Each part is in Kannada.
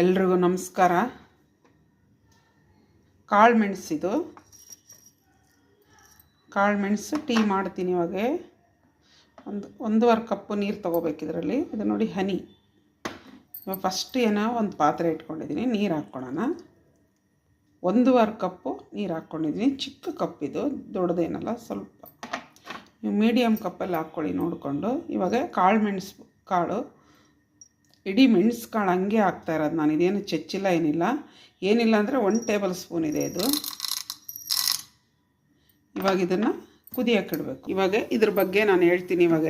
ಎಲ್ರಿಗೂ ನಮಸ್ಕಾರ. ಕಾಳು ಮೆಣಸಿದು ಕಾಳು ಮೆಣಸು ಟೀ ಮಾಡ್ತೀನಿ ಇವಾಗ. ಒಂದು, ಒಂದೂವರೆ ಕಪ್ಪು ನೀರು ತೊಗೋಬೇಕು ಇದರಲ್ಲಿ. ಇದು ನೋಡಿ ಹನಿ. ಇವಾಗ ಫಸ್ಟ್ ಏನೋ ಒಂದು ಪಾತ್ರೆ ಇಟ್ಕೊಂಡಿದ್ದೀನಿ ನೀರು ಹಾಕ್ಕೊಳ್ಳೋಣ. ಒಂದೂವರೆ ಕಪ್ಪು ನೀರು ಹಾಕ್ಕೊಂಡಿದ್ದೀನಿ ಚಿಕ್ಕ ಕಪ್ಪಿದು ದೊಡ್ಡದೇನಲ್ಲ, ಸ್ವಲ್ಪ. ನೀವು ಮೀಡಿಯಮ್ ಕಪ್ಪಲ್ಲಿ ಹಾಕ್ಕೊಳ್ಳಿ ನೋಡಿಕೊಂಡು. ಇವಾಗ ಕಾಳು ಮೆಣಸು ಕಾಳು ಇಡೀ ಮೆಣಸ್ಕಾಳು ಹಂಗೆ ಹಾಕ್ತಾ ಇರೋದು ನಾನು. ಇದೇನು ಚೆಚ್ಚಿಲ್ಲ, ಏನಿಲ್ಲ. ಏನಿಲ್ಲ ಅಂದರೆ ಒನ್ ಟೇಬಲ್ ಸ್ಪೂನ್ ಇದೆ ಇದು. ಇವಾಗ ಇದನ್ನು ಕುದಿಯೋಕೆ ಇಡಬೇಕು. ಇವಾಗ ಇದ್ರ ಬಗ್ಗೆ ನಾನು ಹೇಳ್ತೀನಿ ಇವಾಗ.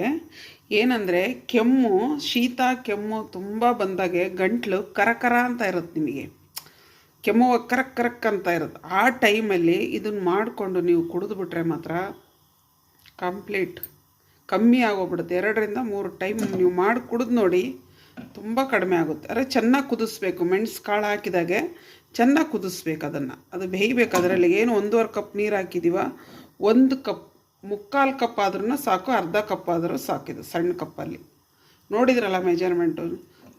ಏನಂದರೆ ಕೆಮ್ಮು, ಶೀತ, ಕೆಮ್ಮು ತುಂಬ ಬಂದಾಗೆ ಗಂಟ್ಲು ಕರಕರ ಅಂತ ಇರುತ್ತೆ ನಿಮಗೆ. ಕೆಮ್ಮು ಕರಕ್ ಕರಕ್ ಅಂತ ಇರುತ್ತೆ. ಆ ಟೈಮಲ್ಲಿ ಇದನ್ನು ಮಾಡಿಕೊಂಡು ನೀವು ಕುಡಿದ್ಬಿಟ್ರೆ ಮಾತ್ರ ಕಂಪ್ಲೀಟ್ ಕಮ್ಮಿ ಆಗೋಗ್ಬಿಡುತ್ತೆ. ಎರಡರಿಂದ ಮೂರು ಟೈಮ್ ನೀವು ಮಾಡಿ ಕುಡಿದು ನೋಡಿ ತುಂಬ ಕಡಿಮೆ ಆಗುತ್ತೆ. ಅರೆ ಚೆನ್ನಾಗಿ ಕುದಿಸ್ಬೇಕು. ಮೆಣಸು ಕಾಳು ಹಾಕಿದಾಗೆ ಚೆನ್ನಾಗಿ ಕುದಿಸ್ಬೇಕು ಅದನ್ನು. ಅದು ಬೇಯಬೇಕು. ಅದರಲ್ಲಿ ಏನು ಒಂದೂವರೆ ಕಪ್ ನೀರು ಹಾಕಿದ್ದೀವ ಒಂದು ಕಪ್, ಮುಕ್ಕಾಲು ಕಪ್ ಆದ್ರೂ ಸಾಕು, ಅರ್ಧ ಕಪ್ ಆದರೂ ಸಾಕಿದು ಸಣ್ಣ ಕಪ್ಪಲ್ಲಿ. ನೋಡಿದ್ರಲ್ಲ ಮೆಜರ್ಮೆಂಟು?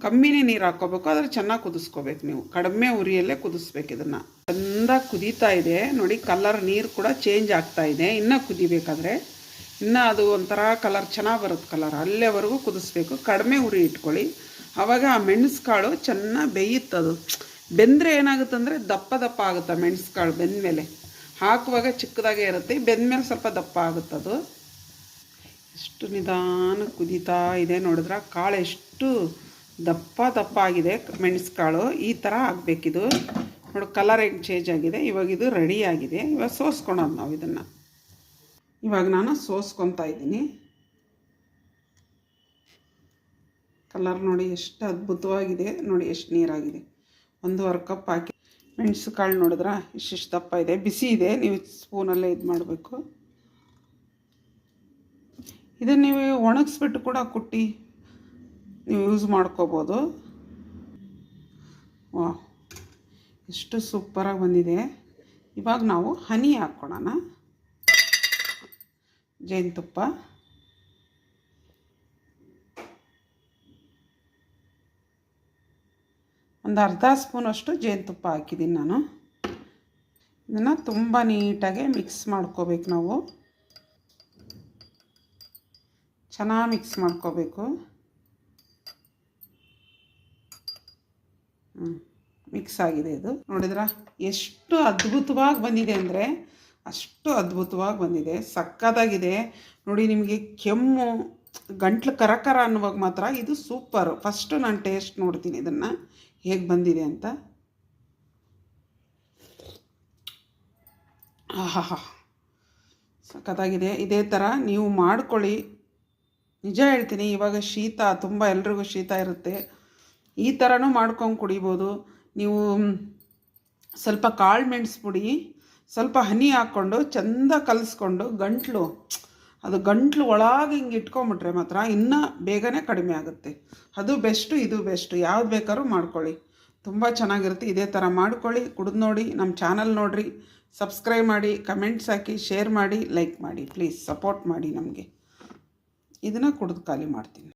ಕಮ್ಮಿನೇ ನೀರು ಹಾಕ್ಕೋಬೇಕು, ಆದರೆ ಚೆನ್ನಾಗಿ ಕುದಿಸ್ಕೋಬೇಕು ನೀವು. ಕಡಿಮೆ ಉರಿಯಲ್ಲೇ ಕುದಿಸ್ಬೇಕು ಇದನ್ನು. ಚೆಂದ ಕುದೀತಾ ಇದೆ. ನೋಡಿ, ಕಲರ್ ನೀರು ಕೂಡ ಚೇಂಜ್ ಆಗ್ತಾ ಇದೆ. ಇನ್ನೂ ಕುದಿಬೇಕಾದ್ರೆ. ಇನ್ನು ಅದು ಒಂಥರ ಕಲರ್ ಚೆನ್ನಾಗಿ ಬರುತ್ತೆ ಕಲರ್ ಅಲ್ಲೇವರೆಗೂ ಕುದಿಸ್ಬೇಕು. ಕಡಿಮೆ ಉರಿ ಇಟ್ಕೊಳ್ಳಿ. ಆವಾಗ ಆ ಮೆಣಸುಕಾಳು ಚೆನ್ನಾಗಿ ಬೇಯುತ್ತದು ಬೆಂದರೆ ಏನಾಗುತ್ತಂದರೆ ದಪ್ಪ ದಪ್ಪ ಆಗುತ್ತೆ ಮೆಣಸುಕಾಳು ಬೆಂದ ಬೆಂದಮೇಲೆ. ಹಾಕುವಾಗ ಚಿಕ್ಕದಾಗೆ ಇರುತ್ತೆ. ಬೆಂದಮೇಲೆ ಸ್ವಲ್ಪ ದಪ್ಪ ಆಗುತ್ತದು ಎಷ್ಟು ನಿಧಾನ ಕುದೀತಾ ಇದೆ ನೋಡಿದ್ರೆ? ಕಾಳು ಎಷ್ಟು ದಪ್ಪ ದಪ್ಪ ಆಗಿದೆ ಮೆಣಸುಕಾಳು. ಈ ಥರ ಆಗಬೇಕಿದು. ನೋಡಿ ಕಲರ್ ಹೆಂಗೆ ಚೇಂಜ್ ಆಗಿದೆ? ಇವಾಗ ಇದು ರೆಡಿ ಆಗಿದೆ. ಇವಾಗ ಸೋಸ್ಕೊಳೋದು ನಾವು ಇದನ್ನು. ಇವಾಗ ನಾನು ಸೋಸ್ಕೊತಾ ಇದ್ದೀನಿ. ಕಲರ್ ನೋಡಿ ಎಷ್ಟು ಅದ್ಭುತವಾಗಿದೆ, ನೋಡಿ ಎಷ್ಟು ನೀರಾಗಿದೆ. ಒಂದೂವರೆ ಕಪ್ ಹಾಕಿ. ಮೆಣಸು ಕಾಳು ನೋಡಿದ್ರೆ? ಇಷ್ಟಿಷ್ಟು ದಪ್ಪ ಇದೆ. ಬಿಸಿ ಇದೆ, ನೀವು ಸ್ಪೂನಲ್ಲೇ ಇದು ಮಾಡಬೇಕು. ಇದನ್ನು ನೀವು ಒಣಗಿಸ್ಬಿಟ್ಟು ಕೂಡ ಕುಟ್ಟಿ ನೀವು ಯೂಸ್ ಮಾಡ್ಕೋಬೋದು. ವಾ ಎಷ್ಟು ಸೂಪರಾಗಿ ಬಂದಿದೆ. ಇವಾಗ ನಾವು ಹನಿ ಹಾಕ್ಕೊಳೋಣ ಜೇನುತುಪ್ಪ. ಒಂದು ಅರ್ಧ ಸ್ಪೂನಷ್ಟು ಜೇನುತುಪ್ಪ ಹಾಕಿದ್ದೀನಿ ನಾನು. ಇದನ್ನು ತುಂಬ ನೀಟಾಗಿ ಮಿಕ್ಸ್ ಮಾಡ್ಕೋಬೇಕು ನಾವು. ಚೆನ್ನಾಗಿ ಮಿಕ್ಸ್ ಮಾಡ್ಕೋಬೇಕು. ಮಿಕ್ಸ್ ಆಗಿದೆ ಇದು ನೋಡಿದ್ರ? ಎಷ್ಟು ಅದ್ಭುತವಾಗಿ ಬಂದಿದೆ ಅಂದರೆ ಅಷ್ಟು ಅದ್ಭುತವಾಗಿ ಬಂದಿದೆ, ಸಕ್ಕತ್ತಾಗಿದೆ. ನೋಡಿ, ನಿಮಗೆ ಕೆಮ್ಮು, ಗಂಟ್ಲು ಕರಕರ ಅನ್ನುವಾಗ ಮಾತ್ರ ಇದು ಸೂಪರು. ಫಸ್ಟು ನಾನು ಟೇಸ್ಟ್ ನೋಡ್ತೀನಿ ಇದನ್ನು. ಹೇಗೆ ಬಂದಿದೆ ಅಂತ. ಆಹಾ ಸಖತ್ತಾಗಿದೆ ಇದೇ ಥರ ನೀವು ಮಾಡ್ಕೊಳ್ಳಿ. ನಿಜ ಹೇಳ್ತೀನಿ, ಇವಾಗ ಶೀತ, ತುಂಬ ಎಲ್ರಿಗೂ ಶೀತ ಇರುತ್ತೆ. ಈ ಥರನೂ ಮಾಡ್ಕೊಂಡು ಕುಡಿಬೋದು. ನೀವು ಸ್ವಲ್ಪ ಕಾಳು ಮೆಣಸು ಪುಡಿ ಸ್ವಲ್ಪ ಹನಿ ಹಾಕ್ಕೊಂಡು ಚೆಂದ ಕಲಿಸ್ಕೊಂಡು ಗಂಟ್ಲು, ಅದು ಗಂಟ್ಲು ಒಳಗೆ ಹಿಂಗೆ ಇಟ್ಕೊಂಬಿಟ್ರೆ ಮಾತ್ರ ಇನ್ನೂ ಬೇಗನೆ ಕಡಿಮೆ ಆಗುತ್ತೆ. ಅದು ಬೆಸ್ಟು, ಇದು ಬೆಸ್ಟು, ಯಾವ್ದು ಬೇಕಾದ್ರೂ ಮಾಡ್ಕೊಳ್ಳಿ. ತುಂಬ ಚೆನ್ನಾಗಿರುತ್ತೆ, ಇದೇ ಥರ ಮಾಡ್ಕೊಳ್ಳಿ. ಕುಡಿದು ನೋಡಿ ನಮ್ಮ ಚಾನಲ್ ನೋಡಿರಿ. ಸಬ್ಸ್ಕ್ರೈಬ್ ಮಾಡಿ, ಕಮೆಂಟ್ಸ್ ಹಾಕಿ, ಶೇರ್ ಮಾಡಿ, ಲೈಕ್ ಮಾಡಿ, ಪ್ಲೀಸ್ ಸಪೋರ್ಟ್ ಮಾಡಿ ನಮಗೆ. ಇದನ್ನು ಕುಡಿದು ಖಾಲಿ ಮಾಡ್ತೀನಿ.